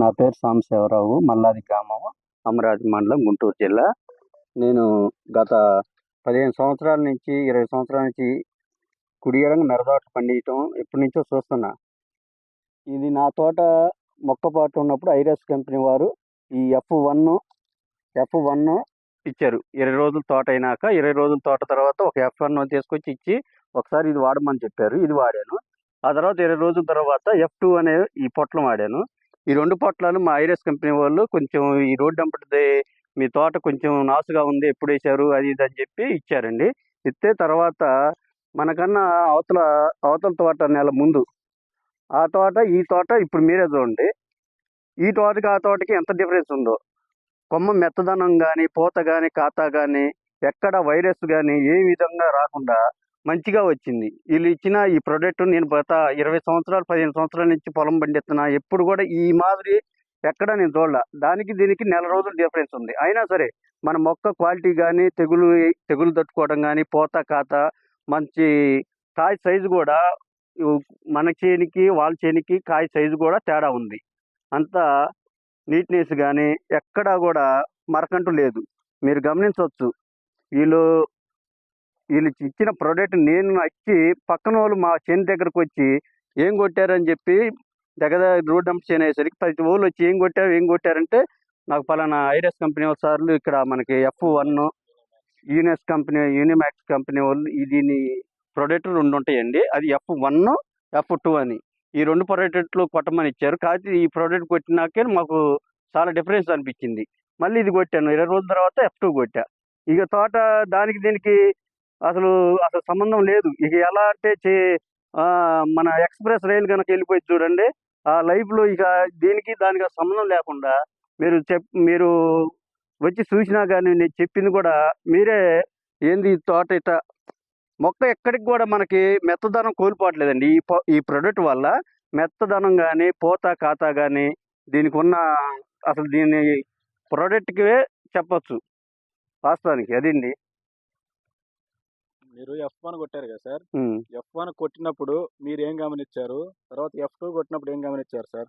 నా పేరు సాంబశివరావు మల్లాది గ్రామం అమరావతి మండలం గుంటూరు జిల్లా. నేను గత పదిహేను సంవత్సరాల నుంచి ఇరవై సంవత్సరాల నుంచి కుడియరంగా మెరదోట పండియటం ఎప్పటి నుంచో చూస్తున్నా. ఇది నా తోట మొక్కపాటు ఉన్నప్పుడు ఐరస్ కంపెనీ వారు ఈ ఎఫ్ వన్ ఎఫ్ వన్ ఇచ్చారు. ఇరవై రోజుల తోట అయినాక ఇరవై రోజుల తోట తర్వాత ఒక ఎఫ్ వన్ తీసుకొచ్చి ఇచ్చి ఒకసారి ఇది వాడమని చెప్పారు. ఇది వాడాను. ఆ తర్వాత ఇరవై రోజుల తర్వాత ఎఫ్ టూ అనే ఈ పొట్లం వాడాను. ఈ రెండు పొట్లాలు మా ఐరస్ కంపెనీ వాళ్ళు కొంచెం ఈ రోడ్డు అంపటిది మీ తోట కొంచెం నాసుగా ఉంది ఎప్పుడు వేశారు అది ఇది అని చెప్పి ఇచ్చారండి. ఇస్తే తర్వాత మనకన్నా అవతల అవతల తోట నెల ముందు. ఆ తోట ఈ తోట ఇప్పుడు మీరే చూడండి. ఈ తోటకి ఆ తోటకి ఎంత డిఫరెన్స్ ఉందో. కొమ్మ మెత్తదనం కానీ పూత కానీ కాత కానీ ఎక్కడ వైరస్ కానీ ఏ విధంగా రాకుండా మంచిగా వచ్చింది. వీళ్ళు ఇచ్చిన ఈ ప్రోడక్ట్ నేను గత ఇరవై సంవత్సరాలు పదిహేను సంవత్సరాల నుంచి పొలం పండిస్తున్నా. ఎప్పుడు కూడా ఈ మాదిరి ఎక్కడ నేను చూడాల. దానికి దీనికి నెల రోజులు డిఫరెన్స్ ఉంది. అయినా సరే మన మొక్క క్వాలిటీ కానీ తెగులు తెగులు తట్టుకోవడం కానీ పూత కాత మంచి కాయ సైజు కూడా మన చేనికి వాళ్ళ చేనికి కాయ సైజు కూడా తేడా ఉంది. అంతా నీట్నెస్ కానీ ఎక్కడా కూడా మరకంటూ లేదు. మీరు గమనించవచ్చు. వీళ్ళు వీళ్ళు ఇచ్చిన ప్రోడక్ట్ నేను వచ్చి పక్కన వాళ్ళు మా చేను దగ్గరకు వచ్చి ఏం కొట్టారని చెప్పి దగ్గర రోడ్ డంప్ చేను అయ్యేసరికి ప్రతి ఊళ్ళు వచ్చి ఏం కొట్టారు ఏం కొట్టారంటే నాకు పలానా ఐరస్ కంపెనీ వాళ్ళ సార్లు ఇక్కడ మనకి ఎఫ్ వన్ యూనిస్ కంపెనీ యూనిమాక్స్ కంపెనీ వాళ్ళు దీని ప్రోడక్ట్ రెండు ఉంటాయండి. అది ఎఫ్ వన్ ఎఫ్ టూ అని. ఈ రెండు ప్రొడక్ట్లు కొట్టమని ఇచ్చారు. కాకపోతే ఈ ప్రోడక్ట్ కొట్టినాకే మాకు చాలా డిఫరెన్స్ అనిపించింది. మళ్ళీ ఇది కొట్టాను. ఇరవై రోజుల తర్వాత ఎఫ్ టూ కొట్టా. ఇక తోట దానికి దీనికి అసలు అసలు సంబంధం లేదు. ఇక ఎలా అంటే చే మన ఎక్స్ప్రెస్ రైలు కనుక వెళ్ళిపోయి చూడండి ఆ లైఫ్లో ఇక దీనికి దానికి సంబంధం లేకుండా మీరు చెప్ మీరు వచ్చి చూసినా కానీ నేను చెప్పింది కూడా మీరే ఏంది ఈ తోట ఇట మొక్క ఎక్కడికి కూడా మనకి మెత్తదనం కోల్పోవట్లేదండి. ఈ ఈ ప్రొడక్ట్ వల్ల మెత్తదనం కానీ పోత ఖాతా కానీ దీనికి ఉన్న అసలు దీని ప్రోడక్ట్కే చెప్పచ్చు. వాస్తవానికి అదండి? మీరు ఎఫ్ వన్ కొట్టారు కదా సార్. ఎఫ్ వన్ కొట్టినప్పుడు మీరు ఏం గమనించారు? తర్వాత ఎఫ్ టూ కొట్టినప్పుడు ఏం గమనించారు సార్?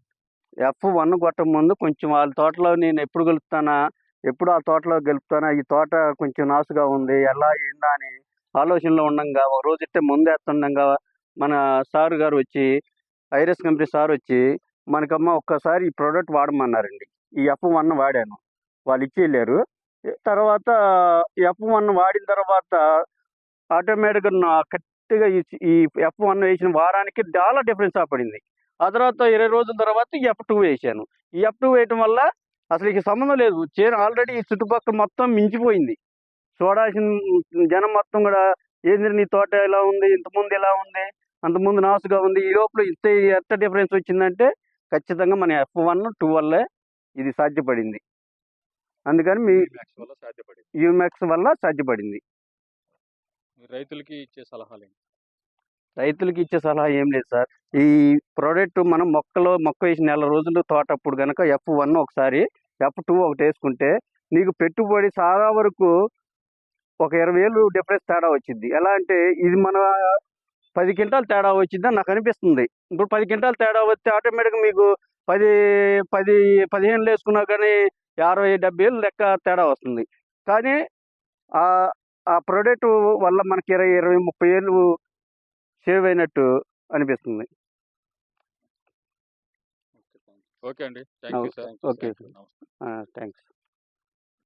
ఎఫ్ వన్ కొట్టక ముందు కొంచెం వాళ్ళ తోటలో నేను ఎప్పుడు గెలుపుతానా? ఎప్పుడు ఆ తోటలో గెలుపుతానా? ఈ తోట కొంచెం నాసుగా ఉంది. ఎలా ఏందా అని ఆలోచనలో ఉండంగా ఒక రోజు ఇట్టే ముందేస్తుండగా మన సార్ గారు వచ్చి ఐరస్ కంపెనీ సార్ వచ్చి మనకమ్మ ఒక్కసారి ఈ ప్రోడక్ట్ వాడమన్నారండి. ఈ ఎఫ్ వన్ వాడాను. వాళ్ళు ఇచ్చి వెళ్ళారు. తర్వాత ఎఫ్ వన్ వాడిన తర్వాత ఆటోమేటిక్గా నా కరెక్ట్గా ఈ ఎఫ్ వన్ వేసిన వారానికి చాలా డిఫరెన్స్ పడింది. ఆ తర్వాత ఇరవై రోజుల తర్వాత ఈ ఎఫ్ టూ వేసాను. ఈ ఎఫ్ టూ వేయటం వల్ల అసలు ఇక సంబంధం లేదు. చేను ఆల్రెడీ ఈ చుట్టుపక్కల మొత్తం మించిపోయింది. చూడాల్సిన జనం మొత్తం కూడా ఏంది నీ తోట ఎలా ఉంది? ఇంతకుముందు ఎలా ఉంది? అంతకుముందు నాసుగా ఉంది? ఈ లోపల ఇంత ఎంత డిఫరెన్స్ వచ్చిందంటే ఖచ్చితంగా మన ఎఫ్ వన్ టూ వల్లే ఇది సాధ్యపడింది. అందుకని మీ మ్యాక్స్ వల్ల సాధ్యపడింది. యూమాక్స్ వల్ల సాధ్యపడింది. రైతులకి ఇచ్చే సలహాలు రైతులకి ఇచ్చే సలహా ఏం లేదు సార్. ఈ ప్రోడక్ట్ మనం మొక్కలో మొక్క వేసిన నెల రోజులు తోటప్పుడు కనుక ఎఫ్ వన్ ఒకసారి ఎఫ్ టూ ఒకటి వేసుకుంటే నీకు పెట్టుబడి చాలా వరకు ఒక ఇరవై వేలు డిఫరెన్స్ తేడా వచ్చింది ఎలా అంటే ఇది మన పది క్వింటాల్ తేడా వచ్చిందని నాకు అనిపిస్తుంది. ఇప్పుడు పది క్వింటాల్ తేడా వస్తే ఆటోమేటిక్గా మీకు పది పది పదిహేనులు వేసుకున్నా కానీ అరవై డెబ్బై ఏళ్ళు లెక్క తేడా వస్తుంది. కానీ ఆ ప్రోడక్ట్ వల్ల మనకి ఇరవై ఇరవై ముప్పై ఏళ్ళు సేవ్ అయినట్టు అనిపిస్తుంది. ఓకే అండి. Thank you sir. Okay. Thanks